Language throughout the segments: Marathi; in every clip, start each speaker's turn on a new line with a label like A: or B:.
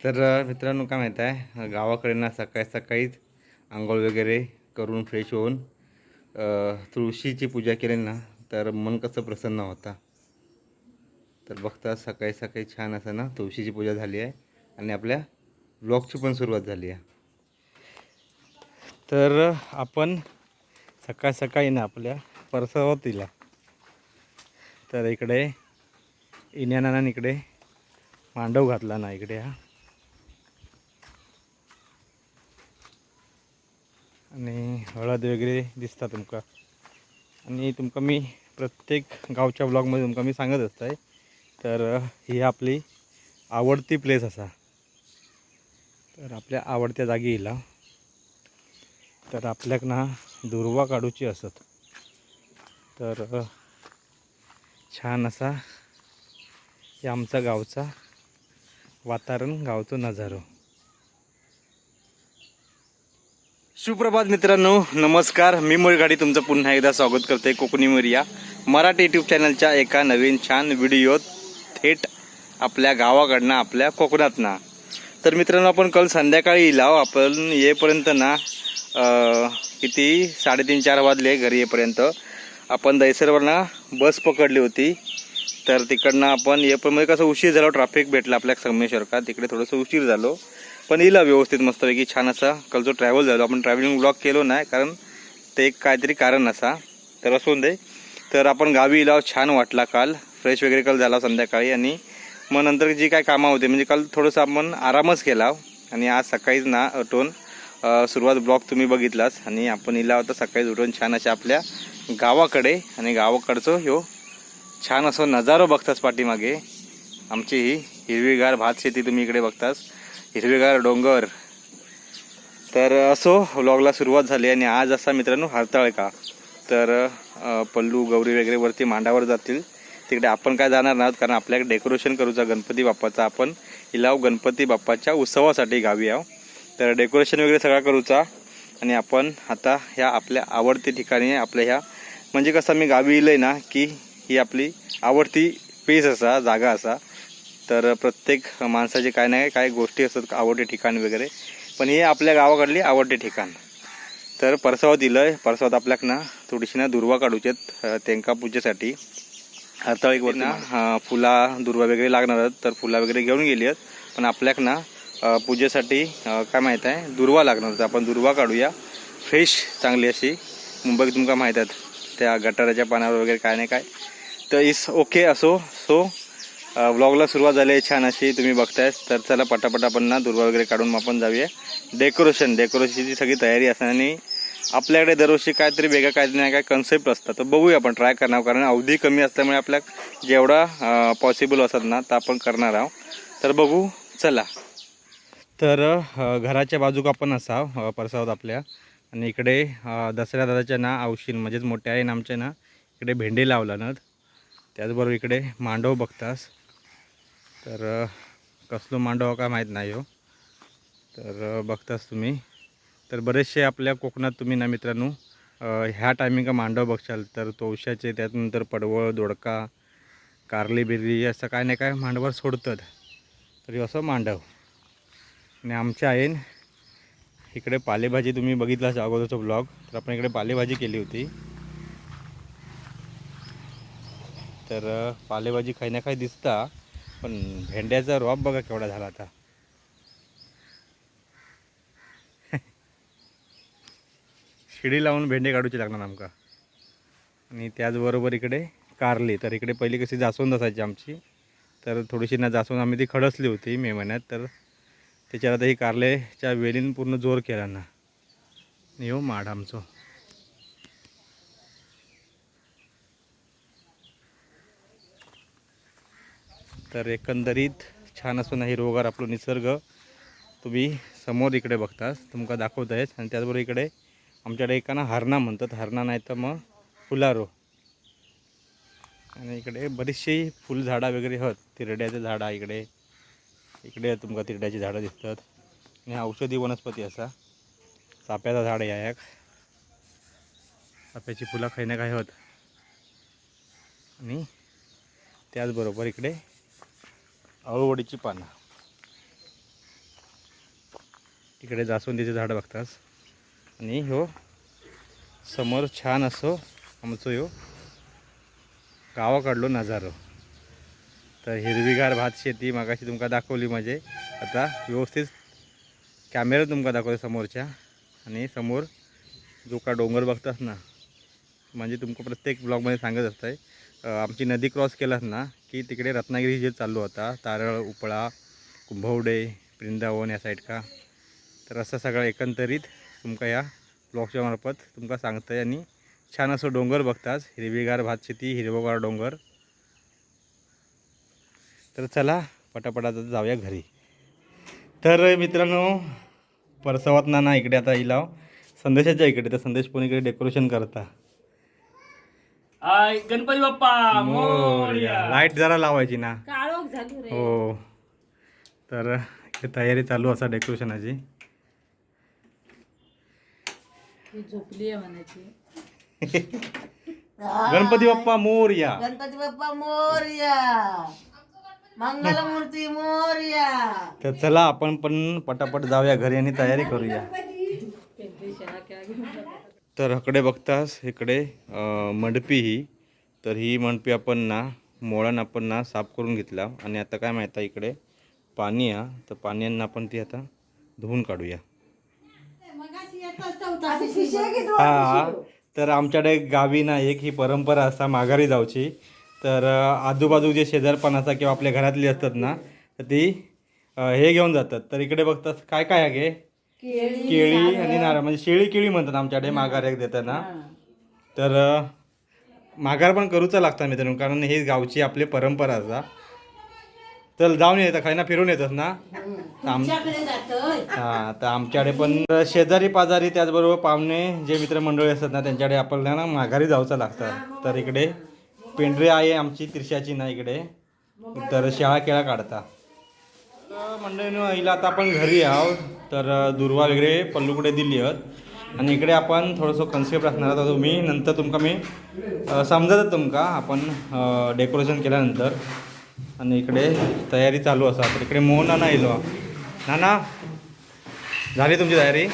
A: तर मित्रांनो काय माहीत आहे? गावाकडे ना सकाळी सकाळीच आंघोळ वगैरे करून फ्रेश होऊन तुळशीची पूजा केली ना तर मन कसं प्रसन्न होता. तर बघता सकाळी सकाळी छान असं ना तुळशीची पूजा झाली आहे आणि आपल्या ब्लॉगची पण सुरुवात झाली आहे. तर आपण सकाळ सकाळी ना आपल्या परसावतीला तर इकडे इन्यानानं इकडे मांडव घातला ना इकडे हा. आणि हळद वगैरे दिसता तुमका. आणि तुमका मी प्रत्येक गावच्या ब्लॉगमध्ये तुमका मी सांगत असताय. तर ही आपली आवडती प्लेस असा. तर आपल्या आवडत्या जागी येला तर आपल्याक ना दुर्वा काढूची असत. तर छान असा हे आमचा गावचा वातावरण गावचं नजारो. सुप्रभात मित्रांनो नमस्कार. मी गाडी तुमचं पुन्हा एकदा स्वागत करते कोकणी मिरिया. मराठी यूट्यूब चॅनलच्या एका नवीन छान व्हिडिओत थेट आपल्या गावाकडनं आपल्या कोकणातनं. तर मित्रांनो आपण काल संध्याकाळी इलाव आपण येईपर्यंत ना किती? साडेतीन चार वाजले घरी येईपर्यंत. आपण दैसरवरनं बस पकडली होती. तर तिकडनं आपण येईपर्यंत म्हणजे कसं उशीर झालो ट्रॅफिक भेटला आपल्या संगमेश्वर का? तिकडे थोडंसं उशीर झालो. पण येईल व्यवस्थित मस्तपैकी छान असा. काल जो ट्रॅव्हल झालो आपण ट्रॅव्हलिंग ब्लॉक केलो नाही कारण ते एक काहीतरी कारण असा. तर असून दे. तर आपण गावी इलाव छान वाटला काल. फ्रेश वगैरे काल झाला संध्याकाळी आणि मग नंतर जी काय कामं होती म्हणजे काल थोडंसं आपण आरामच केला. आणि आज सकाळीच ना उठून सुरुवात ब्लॉग तुम्ही बघितलाच आणि आपण इला होता सकाळीच उठून छान अशा आपल्या गावाकडे आणि गावाकडचं ह्यो छान असं नजारो बघताच पाठीमागे. आमची ही हिरवीगार भात शेती तुम्ही इकडे बघताच हिरवेगार डोंगर. तर असो व्लॉगला सुरुवात झाली आणि आज असा मित्रांनो हरताळ का? तर पल्लू गौरी वगैरे वरती मांडावर जातील. तिकडे आपण काय जाणार नाहीत कारण आपल्याकडे डेकोरेशन करूचा गणपती बाप्पाचा. आपण इलाव गणपती बाप्पाच्या उत्सवासाठी गावी आहो तर डेकोरेशन वगैरे सगळा करूचा. आणि आपण आता ह्या आपल्या आवडती ठिकाणी आपल्या ह्या म्हणजे कसं मी गावी येईल ना की ही आपली आवडती पेस असा जागा असा. तर प्रत्येक माणसाचे काय नाही काय गोष्टी असतात आवडते ठिकाण वगैरे. पण हे आपल्या गावाकडली आवडते ठिकाण. तर परसावात दिलं परसावात आपल्याक ना थोडीशी ना दुर्वा काढूचेत त्यांका तेंका पूजेसाठी. हरताळीवर ना फुला दुर्वा वगैरे लागणार आहेत तर फुला वगैरे घेऊन गेली आहेत. पण आपल्याक ना पूजेसाठी काय माहीत आहे दुर्वा लागणार होतं आपण दुर्वा काढूया. फ्रेश चांगली अशी मुंबईत तुमका माहीत आहेत त्या गटाराच्या पानावर वगैरे काय नाही काय. तर इस ओके असो सो व्लॉगला सुरुवात झाली आहे छान अशी तुम्ही बघताय तर चला पटापट आपण ना दुर्वा वगैरे काढून मग आपण जाऊया. डेकोरेशन डेकोरेशनची सगळी तयारी असणार आणि आपल्याकडे दरवर्षी काहीतरी वेगळं काहीतरी नाही काय कन्सेप्ट असतात. तर बघूया आपण ट्राय करणार कारण अवधी कमी असल्यामुळे आपल्या जेवढा पॉसिबल असतात ना तर आपण करणार आहोत. तर बघू चला. तर घराच्या बाजूक आपण असाव परसावत आपल्या. आणि इकडे दसऱ्या दादाच्या ना औशीन म्हणजेच मोठ्या आईन आमच्या ना इकडे भेंडी लावला ना त्याचबरोबर इकडे मांडव बघतास. तर कसलो मांडव काय माहीत नाही हो. तर बघताच बघतास तुम्ही. तर बरेचसे आपल्या कोकणात तुम्ही ना मित्रांनो ह्या टायमिंग मांडव बघशाल तर तोशाचे त्यानंतर पडवळ दोडका कारली बिरली असं काय नाही काय मांडवर सोडतात. तरी असं मांडव. आणि आमच्या आईन इकडे पालेभाजी तुम्ही बघितलाच अगोदरचा ब्लॉग तर आपण इकडे पालेभाजी केली होती. तर पालेभाजी काही ना काही दिसता. पण भेंड्याचा रॉप बघा केवढा झाला आता. शिडी लावून भेंडे काढूचे लागणार आमका. आणि त्याचबरोबर इकडे कारली. तर इकडे पहिली कशी जास्वंद असायची आमची. तर थोडीशी ना जास्वंद आम्ही ती खडसली होती मे महिन्यात. तर त्याच्यात आता ही कारलेच्या वेलीन पूर्ण जोर केला ना. आणि हो माड आमचो. तर एकंदरीत छान असून ही रोगार आपलं निसर्ग. तुम्ही समोर इकडे बघतास तुमका दाखवत आहेस आणि त्याचबरोबर इकडे आमच्याकडे एकाना हरणा म्हणतात. हरणा नाही तर मग फुलारो. आणि इकडे बरीचशी फुलझाडं वगैरे आहेत तिरड्याचे झाडं इकडे. इकडे तुमका तिरड्याची झाडं दिसतात. आणि हा औषधी वनस्पती असा. चाप्याचं झाड आहे एक. चाप्याची फुलं काही ना होत. आणि त्याचबरोबर इकडे अळूवडीची पानं. इकडे जास्वंदीचे झाड बघतास. आणि हो समोर छान असो आमचो हो गावाकडलो नजारो. तर हिरवीगार भात शेती मागाशी तुमका दाखवली म्हणजे आता व्यवस्थित कॅमेरा तुमका दाखवतो समोरच्या. आणि समोर जो का डोंगर बघतास ना म्हणजे तुमका प्रत्येक ब्लॉगमध्ये सांगत असतं आहे आमची नदी क्रॉस केलास ना की तिकडे रत्नागिरी जे चालू होता तारळ उपळा कुंभवडे वृंदावन या साईड का. तर असं सगळं एकंदरीत तुमका या ब्लॉगच्या मार्फत तुमका सांगतंय आणि छान असं डोंगर बघताच हिरवीगार भात शेती हिरवगार डोंगर. तर चला पटापटा जाऊया घरी. तर मित्रांनो परसवात ना ना इकडे आता इलाव. संदेशाच्या इकडे तर संदेश पण इकडे डेकोरेशन करता.
B: आय गणपती बाप्पा
A: मोरया. लाइट जरा लावायची ना.
C: काळोख झाली रे.
A: हो. तर तयारी चालू असा डेकोरेशनाची.
C: झोपली आहे म्हणायची.
A: गणपती बाप्पा मोरया.
D: गणपती बाप्पा मोरया. मंगलमूर्ती मोरया.
A: तर चला आपण पण पटापट जाऊया घरी आणि तयारी करूया.
C: घेऊन.
A: तर इकडे बघतास इकडे मंडपी ही. तर ही मंडपी आपण ना मोळण आपण ना साफ करून घेतला. आणि आता काय माहिती इकडे? पाणी आहे तर पाण्यानं आपण ती आता धुवून काढूया. हा तर आमच्याकडे गावी ना एक ही परंपरा असा माघारी जाऊची तर आजूबाजू जे शेजारपणाचा किंवा आपल्या घरातली असतात ना तर ती हे घेऊन जातात. तर इकडे बघतात काय काय आहे गे? केळी आणि नारळ. म्हणजे शेळी केळी म्हणतात आमच्याकडे माघार एक देताना. तर माघार पण करूचं लागतं मित्रांनो कारण ही गावची आपली परंपरा असा चल जाऊन येतं खायना फिरून येतस ना. हा तर आमच्याकडे पण शेजारी पाजारी त्याचबरोबर पाहुणे जे मित्रमंडळी असतात ना त्यांच्याकडे आपल्याला ना माघारी जाऊचं लागतं तर इकडे पेंढरी आहे आमची तिरशाची ना इकडे. तर शाळा केळा काढता. मंडळीनं आईला आता आपण घरी आहोत. तर दुर्वा वगैरे पल्लूकडे दिली आहेत. आणि इकडे आपण थोडंसं कन्सेप्ट असणार आहोत. तुम्ही नंतर तुमका मी समजत तुमका. आपण डेकोरेशन केल्यानंतर. आणि इकडे तयारी चालू असा. तर इकडे मोहना नाही येलो. ना ना झाली तुमची तयारी?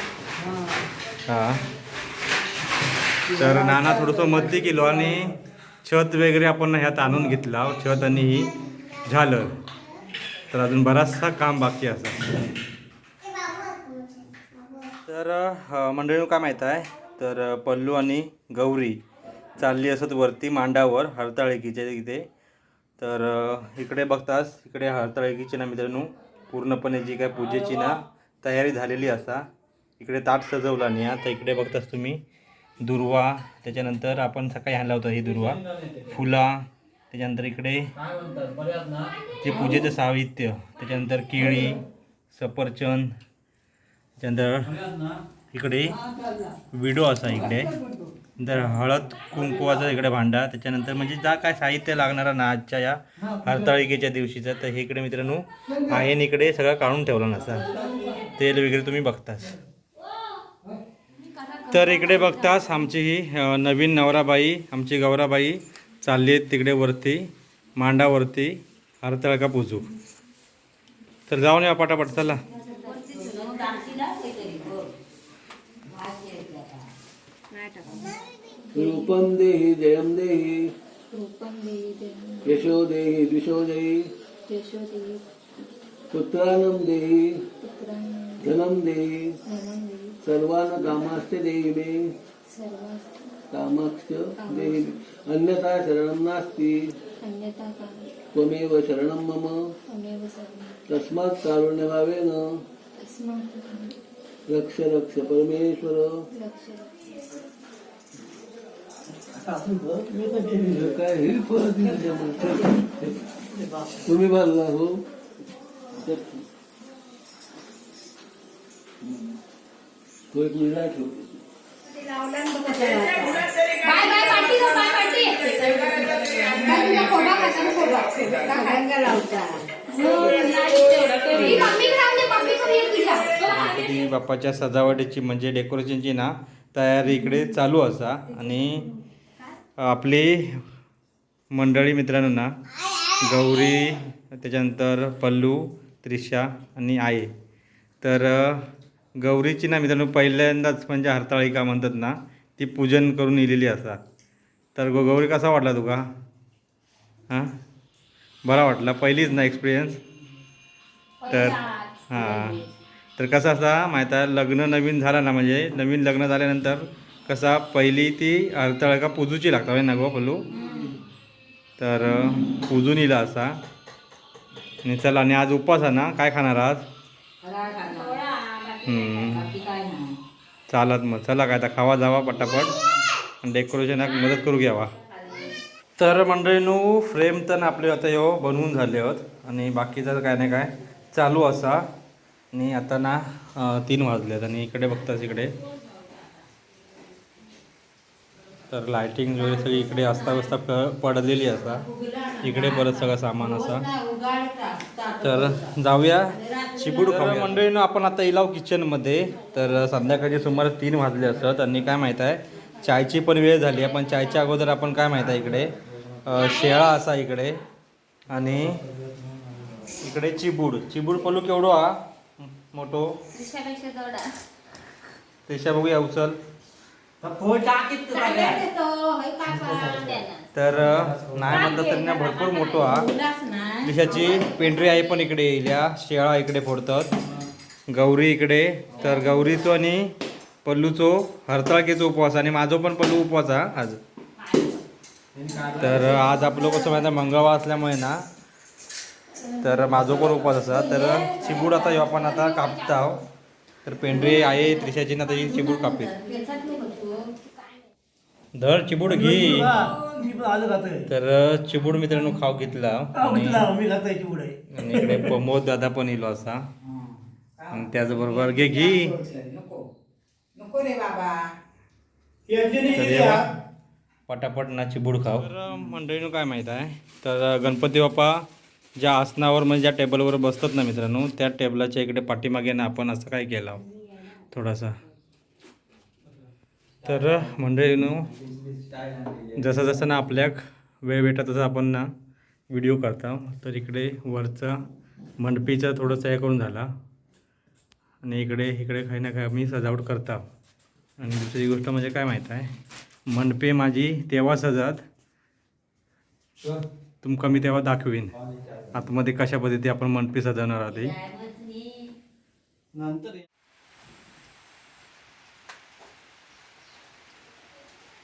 A: हां. तर नाना थोडंसं मदती केलो आणि छत वगैरे आपण ह्यात आणून घेतला. छत आणि ही झालं. तर अजून बराचसा काम बाकी असं. तर अ, मंडळीनं काय माहीत आहे? तर पल्लू आणि गौरी चालली असत वरती मांडावर हरताळकीच्या इथे. तर इकडे बघतास इकडे हरताळकीची ना मित्रांनो पूर्णपणे जी काय पूजेची ना तयारी झालेली असा. इकडे ताट सजवला नाही आता इकडे बघतास तुम्ही दुर्वा त्याच्यानंतर आपण सकाळी आणला होता ही दुर्वा. फुला त्याच्यानंतर इकडे जे पूजेचं साहित्य त्याच्यानंतर केळी सफरचंद
B: त्यानंतर
A: इकडे विडो असा इकडे. नंतर हळद कुंकुवाचं इकडे भांडा त्याच्यानंतर म्हणजे जा काय साहित्य लागणारा ना आजच्या या हरताळिकेच्या दिवशीचं तर हे इकडे मित्रांनो आहे इकडे सगळं काढून ठेवलं नसा तेल वगैरे तुम्ही बघतास. तर इकडे बघतास आमची ही नवीन नवराबाई आमची गौराबाई चालली आहेत तिकडे वरती मांडावरती हरताळका पूजू. तर जाऊन या पटापट चला.
E: रूपं देहि जयं देहि। यशो देहि द्विषो देहि। पुत्रानं देहि। धनं देहि। सर्वान् कामाश्च देहि मे। कामाश्च देहि अन्यथा शरणं नास्ति। त्वमेव शरणं मम। तस्मात् कारुण्यभावेन। रक्ष रक्ष परमेश्वर। काय तुम्ही भरला हो तो एक मिळा ठेव
A: गणपती बाप्पाच्या सजावटीची म्हणजे डेकोरेशनची ना तयारी इकडे चालू असा आणि आपली मंडळी मित्रांनो ना गौरी त्याच्यानंतर पल्लू त्रिशा आणि आई. तर गौरीची ना मित्रांनो पहिल्यांदाच म्हणजे हरताळिका म्हणतात ना ती पूजन करून इलेली असतात तर गो गौरी कसा वाटला तुका? हां? बरा वाटला पहिलीच ना एक्सपिरियन्स तर हां. तर कसं असा माहीत आहे लग्न नवीन झालं ना म्हणजे नवीन लग्न झाल्यानंतर कसा पहिली ती हरताळिका पूजूची लागता होय ना गो पल्लू? तर अं, पूजून असा. आणि चला आणि आज उपास आहे ना काय खाणार आज? चालत मग चला काय तर खावा जावा पटापट. आणि डेकोरेशनाक मदत करू घ्यावा तर मंडळीनू फ्रेम तर आपले आता ह्यो बनवून झाले आहोत आणि बाकीचं काय नाही काय चालू असा. आणि आता ना तीन वाजले आहेत आणि इकडे बघताच इकडे. तर लायटिंग वगैरे सगळी इकडे असता प- पडलेली असा इकडे परत सगळं सामान असा. तर जाऊया चिबूड खाऊया. मंडळीनं आपण आता इलाव किचनमध्ये तर संध्याकाळचे सुमारे तीन वाजले असत आणि काय माहीत आहे? चायची पण वेळ झाली आहे. पण चायच्या अगोदर आपण काय माहीत आहे इकडे? शेळा असा इकडे. आणि इकडे चिबूड. चिबूड पलू केवढो हा? मोठो? तेशा बघूया उचल. तर नाही म्हणतात तरी ना भरपूर मोठो हा. दिशाची पेंढरी आहे पण इकडे येईल या. शेळा इकडे फोडतात. गौरी इकडे. तर गौरीचो आणि पल्लूचो हरताळकेचो उपवास आणि माझो पण पल्लू उपवास हा आज. तर आज आपलं कसं माहिती आहे, मंगळवार असल्यामुळे ना तर माझो पण उपवास असा. तर चिबूड आता ह्यो आपण आता कापता आहो. तर पेंढरी आहे त्रिशाची ना त्याची चिबूड कापीत. धर चिबूड घे. तर चिबूड मित्रांनो खाऊ घेतला. आणि आणि इकडे प्रमोद दादा पण येलो असा. आणि त्याचबरोबर घे घी. तर ये. बा, पटापट ना चिबूड खाऊ. तर मंडळीनं काय माहीत आहे? तर गणपती बाप्पा ज्या आसनावर म्हणजे ज्या टेबलवर बसतात ना मित्रांनो त्या टेबलाच्या इकडे पाठीमागे ना आपण असं काय केलं? थोडासा. तर मंडळीनं जसं जसं ना आपल्याक वेळ भेटा तसं आपण ना व्हिडिओ करता तर इकडे वरचा मंडपीचा थोडंसं हे करून झाला. आणि इकडे इकडे काही ना काही आम्ही सजावट करता. आणि दुसरी गोष्ट म्हणजे काय माहीत आहे मंडपे माझी तेव्हा सजात. तुमका मी तेव्हा दाखवीन. आतमध्ये कशा पद्धती आपण मंडपी सजवणार आहोत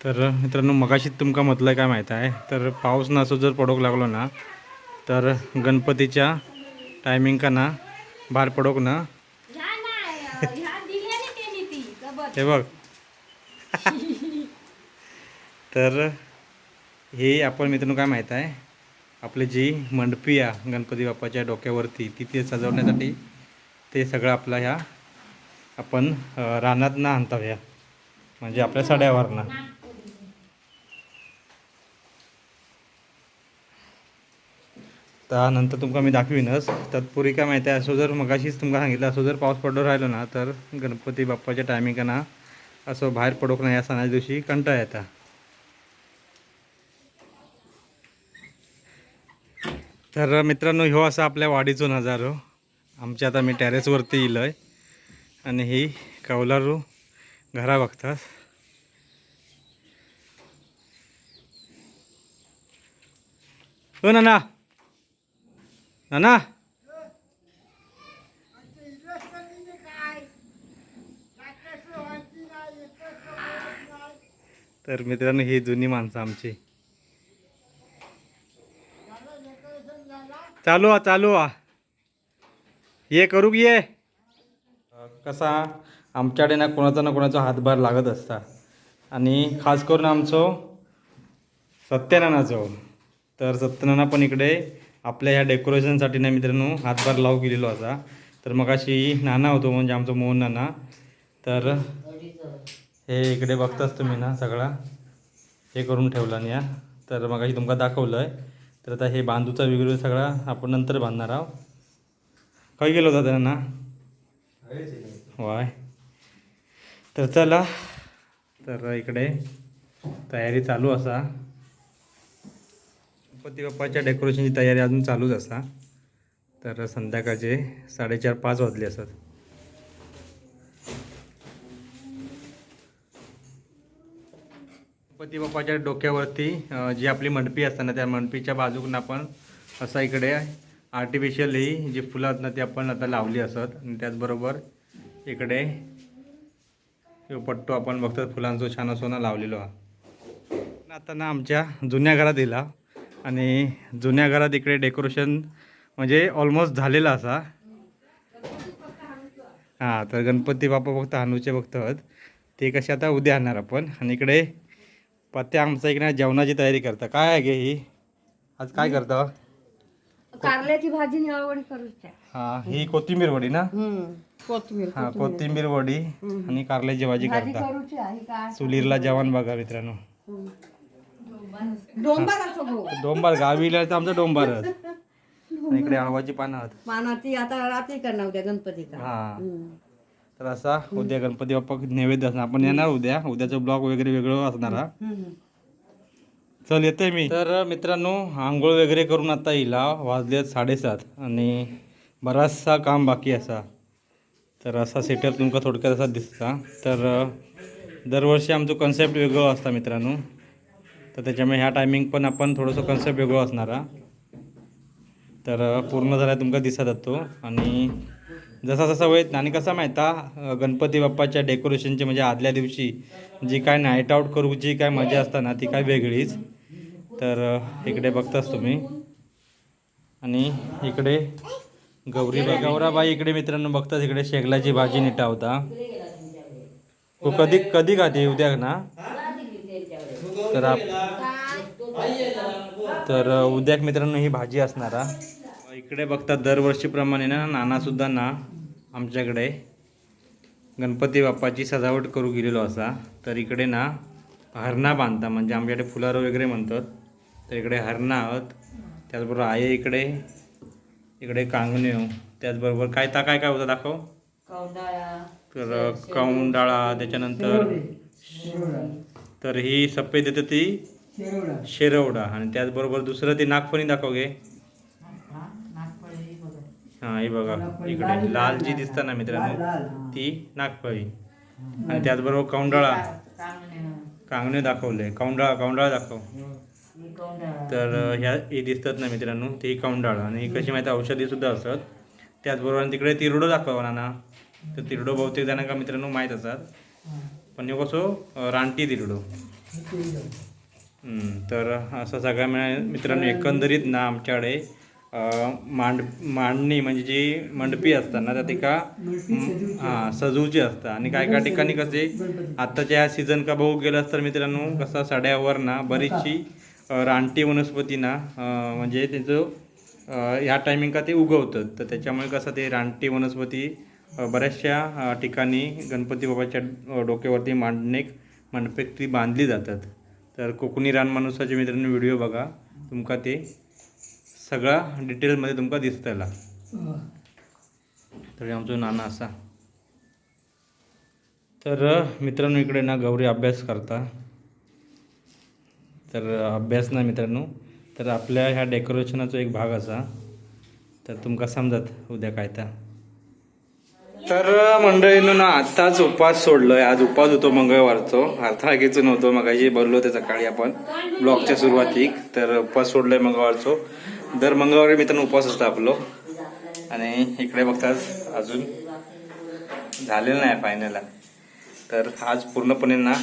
A: तर मित्रांनो मगाशीत तुमका म्हटलं काय माहीत आहे? तर पाऊस नसो जर पडोक लागलो ना तर गणपतीच्या टायमिंग का ना बाहेर पडोक ना. हे बघ. तर हे आपण मित्रांनो काय माहीत आहे? आपली जी मंडपी आहे गणपती बाप्पाच्या डोक्यावरती तिथे सजवण्यासाठी ते सगळं आपला ह्या आपण रानात ना आणता ह्या. म्हणजे आपल्या सड्यावर ना त्यानंतर तुमका मी दाखवीनच. तत्पुरी काय माहिती आहे असो जर मगाशीच तुमका सांगितलं असो जर पाऊस पडलो राहिलो ना तर गणपती बाप्पाच्या टायमिंगांना असं बाहेर पडोक नाही या सणाच्या दिवशी कंटाळा येता. तर मित्रांनो ह्यो असा आपल्या वाडीचो नजारो. आमच्या आता मी टॅरेसवरती येलो आहे आणि ही कौलारू घरा बघतात. हो नाना! नाना? तर मित्रांनो ही जुनी माणसं आमची. चालू आ चालू आ. ये करू की ये? कसा आमच्याकडे ना कोणाचा ना कोणाचा हातभार लागत असता. आणि खास करून आमचो सत्यनानाचो. तर सत्यनाना पण इकडे आपल्या ह्या डेकोरेशनसाठी ना मित्रांनो हातभार लावू गेलेलो असा तर मग अशी नाना होतो म्हणजे आमचं मोहन नाना. तर हे इकडे बघताच तुम्ही ना सगळा. हे करून ठेवला या तर मग तुमका दाखवलं आहे तर आता हे बांधूचा वगैरे सगळा आपण नंतर बांधणार आहोत. काही गेलो होता ना वाय. तर चला. तर इकडे तयारी चालू असा. गणपती बाप्पाच्या डेकोरेशनची तयारी अजून चालूच असा तर संध्याकाळचे साडेचार पाच वाजले असतात. गणपती बाप्पाच्या डोक्यावरती जी आपली मंडपी असतात ना त्या मंडपीच्या बाजूकडून आपण असा इकडे आर्टिफिशियली जी फुलं असतात ती आपण आता लावली असत. आणि त्याचबरोबर इकडे पट्टो आपण बघतो फुलांचं छान असो ना लावलेलो. आता ना आमच्या जुन्या घरात दिला आणि जुन्या घरात इकडे डेकोरेशन म्हणजे ऑलमोस्ट झालेलं असा. हां तर गणपती बाप्पा फक्त हानूचे बघतात ते कसे आता उद्या आणणार आपण. आणि इकडे पत्या आमचा इकडे जेवणाची तयारी करता. काय आहे गे ही? आज काय करता?
D: कारल्याची भाजी निळवडी
A: हां ही कोथिंबीर वडी ना?
D: कोथमीर
A: हां कोथिंबीर. वडी आणि कारल्याची भाजी करता. चुलीरला जेवण बघा मित्रांनो.
D: डोंबार असो गो
A: डोंबार गावीला तर आमचं डोंबारच. इकडे अळवाची पानं आहेत.
D: पानाची आता रात्री करणार उद्या गणपतीचा.
A: हा. तर असा उद्या गणपती बाप्पा नैवेद्य असणार. आपण येणार उद्या. उद्याचं ब्लॉग वगैरे वेगळं असणार हा. चल येते मी. तर मित्रांनो आंघोळ वगैरे करून आता येईला वाजलेत साडेसात. आणि बराचसा काम बाकी असा. तर असा सेटअप तुमका थोडक्यात असा दिसता. तर अ, दरवर्षी आमचं कन्सेप्ट वेगळं असता मित्रांनो. तर त्याच्यामुळे ह्या टायमिंग पण आपण थोडंसं कन्सेप्ट वेगळं असणार तर पूर्ण झाला तुमका दिसत जातो आणि जसा जसा वेळ ना आणि कसा माहिती गणपती बाप्पाच्या डेकोरेशनची म्हणजे आदल्या दिवशी जी काय नाईट आऊट करू जी काय मजा असता ना ती काय वेगळीच. तर इकडे बघताच तुम्ही. आणि इकडे गौरी गौराबाई इकडे मित्रांनो बघताच इकडे शेगलाची भाजी निटावता तो हो, कधी कधी खाते उद्या ना? तर आप तर उद्या मित्रांनो ही भाजी असणार. इकडे बघतात दरवर्षीप्रमाणे ना नानासुद्धा ना आमच्याकडे. गणपती बाप्पाची सजावट करू गेलेलो असा. तर इकडे ना हरणा बांधता म्हणजे आमच्याकडे फुलारो वगैरे म्हणतात. तर इकडे हरणा आहोत. त्याचबरोबर आहे इकडे. इकडे कांगण्यो. त्याचबरोबर काय ता काय काय होतं दाखव. तर कौंडाळा त्याच्यानंतर तर ही सफेद येते ती. शेरवडा. आणि त्याचबरोबर दुसरं ते नागफणी दाखव घे हा ही बघा. इकडे लाल जी दिसतं ना मित्रांनो ती नागफळी. आणि त्याचबरोबर कौंडाळा. कांगणे दाखवले कौंडाळा कौंडाळा दाखव. तर ह्या हे दिसतात ना मित्रांनो ती कौंडाळा. आणि कशी माहिती औषधी सुद्धा असतात. त्याचबरोबर तिकडे तिरडो दाखवा ना तर तिरडो बहुतेक जणांका मित्रांनो माहीत असतात. पण हे कसं रानटी तिरडो. तर असं सगळ्या मिळा मित्रांनो एकंदरीत ना आमच्याकडे मांड मांडणी म्हणजे जी मंडपी असतात ना त्या तिका हां सजूची असतात आणि काय काय ठिकाणी कसे आत्ताच्या सीझन का बघू गेलास तर मित्रांनो कसा सड्यावर ना बरीचशी अ, रानटी वनस्पती ना म्हणजे त्याचं ह्या टायमिंग का ते उगवतात. तर त्याच्यामुळे कसं ते रानटी वनस्पती बऱ्याचशा ठिकाणी गणपती बाबाच्या डोक्यावरती मांडणे मंडपेक ती बांधली जातात. तर कोकणी रानमानुसाचे मित्रांनो व्हिडिओ बघा. तुमका ते सगळा डिटेलमध्ये तुमका दिसतला तर आमचो नाना असा. तर मित्रांनो इकडे ना गौरी अभ्यास करता. तर अभ्यास ना मित्रांनो. तर आपल्या ह्या डेकोरेशनाचा एक भाग असा. तर तुमका समजत उद्या काय तर. तर मंडळीनं ना आत्ताच उपास सोडलोय. आज उपास होतो मंगळवारचो. अर्थागेच नव्हतो. मगाशी बोललो ते सकाळी आपण. ब्लॉगच्या सुरुवातीक. तर उपास सोडलोय मंगळवारचो. दर मंगळवारी मित्रांनो उपास असतो आपलो. आणि इकडे बघताच अजून झालेलं नाही फायनल तर आज पूर्णपणे ना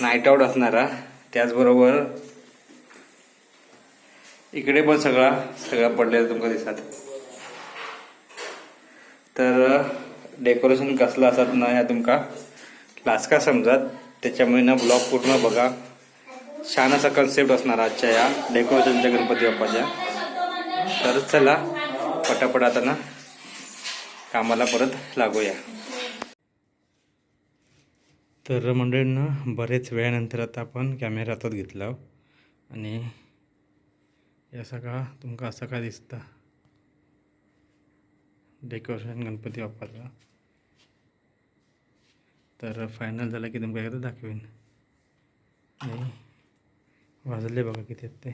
A: नाईट आऊट असणारा. त्याचबरोबर इकडे पण सगळा सगळा पडलेला तुमका दिसतात तर डेकोरेशन कसलं असत ना ह्या तुमका. लाचका समजात? त्याच्यामुळे ना ब्लॉग पूर्ण बघा. छान असा कन्सेप्ट असणार आजच्या या डेकोरेशनच्या गणपती बाप्पाच्या. तर चला पटापट आता ना कामाला परत लागूया. तर मंडळींना बरेच वेळानंतर आता आपण कॅमेरा हातात घेतला हो. आणि या सगळा तुमका असं काय दिसता? डेकोरेशन गणपती वापरला तर फायनल झाला की तुमका एकदा दाखवेन. आणि वाजले बघा किती आहेत ते.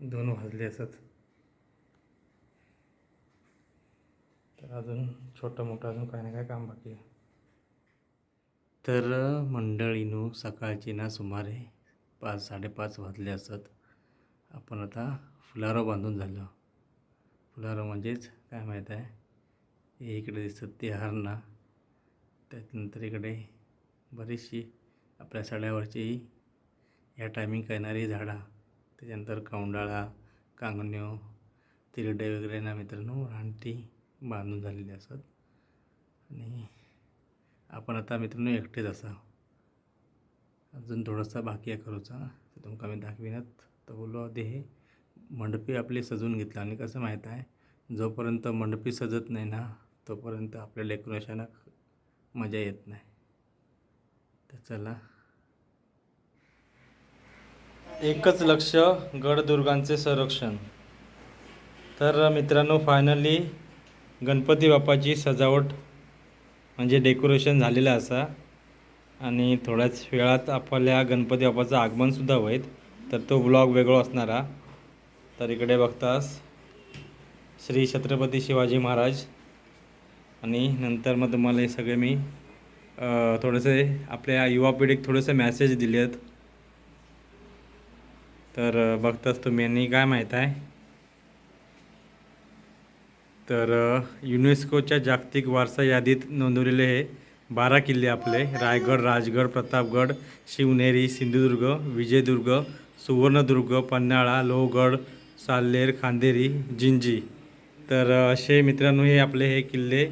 A: दोन वाजले असत. तर अजून छोटं मोठं अजून काही ना काय काम बाकी आहे. तर मंडळीनो सकाळची ना सुमारे पाच साडेपाच वाजले असत. आपण आता फुलारो बांधून झालो. फुलारो म्हणजेच काय माहीत आहे? हे इकडे दिसतात ते हरणा. त्यानंतर इकडे बरीचशी आपल्या सड्यावरची ह्या टायमिंग करणारी झाडं. त्याच्यानंतर कौंडाळा कांगण्यो तिरडे वगैरे ना मित्रांनो रानटी बांधून झालेली असतात. आणि आपण आता मित्रांनो एकटेच असा अजून थोडासा बाकी आहे करूचा तर तुमका मी दाखविनात तर बोललो आधी हे मंडपी आपली सजवून घेतलं. आणि कसं माहीत आहे जोपर्यंत मंडपी सजत नाही ना तोपर्यंत आपल्या डेकोरेशनाक मजा येत नाही. तर चला. एकच लक्ष गडदुर्गांचे संरक्षण. तर मित्रांनो फायनली गणपती बाप्पाची सजावट म्हणजे डेकोरेशन झालेलं असा. आणि थोड्याच वेळात आपल्या गणपती बाप्पाचं आगमनसुद्धा होईल. तर तो ब्लॉग वेगळा असणारा. तर इकडे बघतास श्री छत्रपती शिवाजी महाराज. आणि नंतर मग तुम्हाला हे सगळे मी थोडेसे आपल्या युवा पिढीक थोडेसे मॅसेज दिले आहेत तर बघताच तुम्ही यांनी काय माहीत आहे? तर युनेस्कोच्या जागतिक वारसा यादीत नोंदवलेले हे बारा किल्ले आपले. रायगड राजगड प्रतापगड शिवनेरी सिंधुदुर्ग विजयदुर्ग सुवर्णदुर्ग पन्हाळा लोहगड साल्लेर खांदेरी जिंजी. तर असे मित्रांनो हे आपले हे किल्ले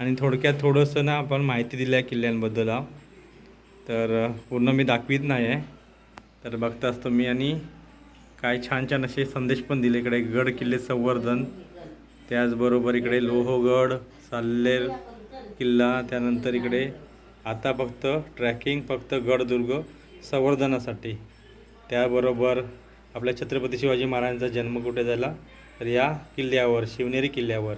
A: आणि थोडक्यात थोडंसं ना आपण माहिती दिली आहे किल्ल्यांबद्दल. तर पूर्ण मी दाखवीत नाही आहे. तर बघताच तुम्ही आणि काय छान छान असे संदेश पण दिले इकडे. गड किल्ले संवर्धन त्याचबरोबर इकडे लोहगड साल्लेर किल्ला त्यानंतर इकडे आता फक्त ट्रॅकिंग फक्त गडदुर्ग संवर्धनासाठी. त्याबरोबर आपल्या छत्रपती शिवाजी महाराजांचा जन्म कुठे झाला? तर या किल्ल्यावर शिवनेरी किल्ल्यावर.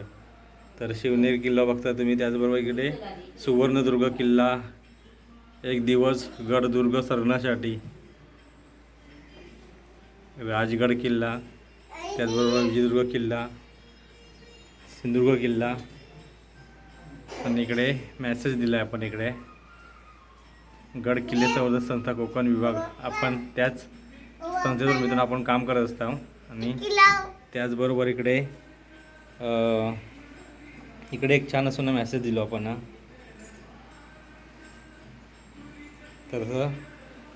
A: तर शिवनेरी किल्ला बघता तुम्ही त्याचबरोबर इकडे सुवर्णदुर्ग किल्ला. एक दिवस गडदुर्ग सरण्यासाठी राजगड किल्ला त्याचबरोबर विजयदुर्ग किल्ला सिंधुदुर्ग किल्ला. आणि इकडे मॅसेज दिला आहे आपण इकडे. गड किल्ले संवर्धन संस्था कोकण विभाग. आपण त्याच संस्थेतून मिळून आपण काम करत असतो आणि त्याचबरोबर इकडे इकडे एक छान असून मेसेज दिलो आपण तर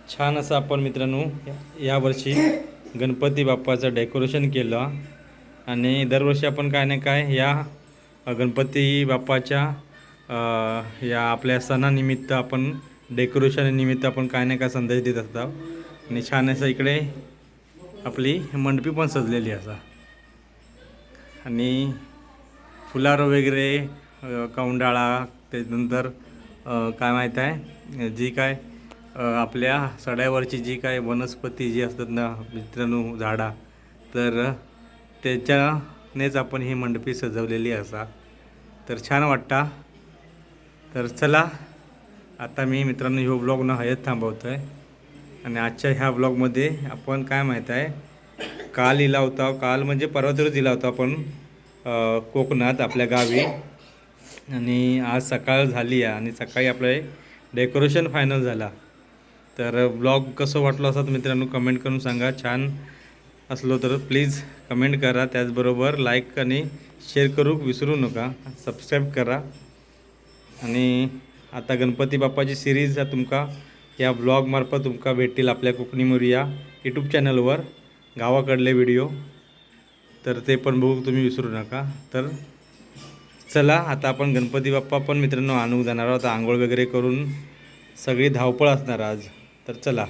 A: छान असं आपण मित्रांनो यावर्षी गणपती बाप्पाचं डेकोरेशन केलं. आणि दरवर्षी आपण काय ना काय या गणपती बाप्पाच्या या आपल्या सणानिमित्त आपण डेकोरेशन निमित्त आपण काय ना काय संदेश देत असतो आणि छान असं इकडे आपली मंडपी पण सजलेली असा. आणि फुलार वगैरे कौंडाळा त्यानंतर काय माहीत आहे जी काय आपल्या सड्यावरची जी काय वनस्पती जी असतात ना मित्रांनो झाडा तर त्याच्यानेच आपण ही मंडपी सजवलेली असा. तर छान वाटता. तर चला आता मी मित्रांनो ह्यो ब्लॉग न हयत थांबवतो आहे आणि आजच्या ह्या ब्लॉगमध्ये आपण काय माहीत आहे काल इला होता काल म्हणजे परवा दिवस दिला होता आपण कोकणात आपल्या गावी. आणि आज सकाळ झाली आहे आणि सकाळी आपलं डेकोरेशन फायनल झाला. तर ब्लॉग कसं वाटलं असं मित्रांनो कमेंट करून सांगा. छान असलो तर प्लीज कमेंट करा. त्याचबरोबर लाईक आणि शेअर करू विसरू नका. सबस्क्राईब करा. आणि आता गणपती बाप्पाची सिरीज तुमका. या ब्लॉगमार्फत तुमका भेटतील आपल्या कोकणी मोरिया यूट्यूब चॅनलवर गावाकडले व्हिडिओ तर ते पण बघू तुम्ही विसरू नका. तर चला आता आपण गणपती बाप्पा पण मित्रांनो आणू जाणार आहोत. आंघोळ वगैरे करून सगळी धावपळ असणार आज. तर चला.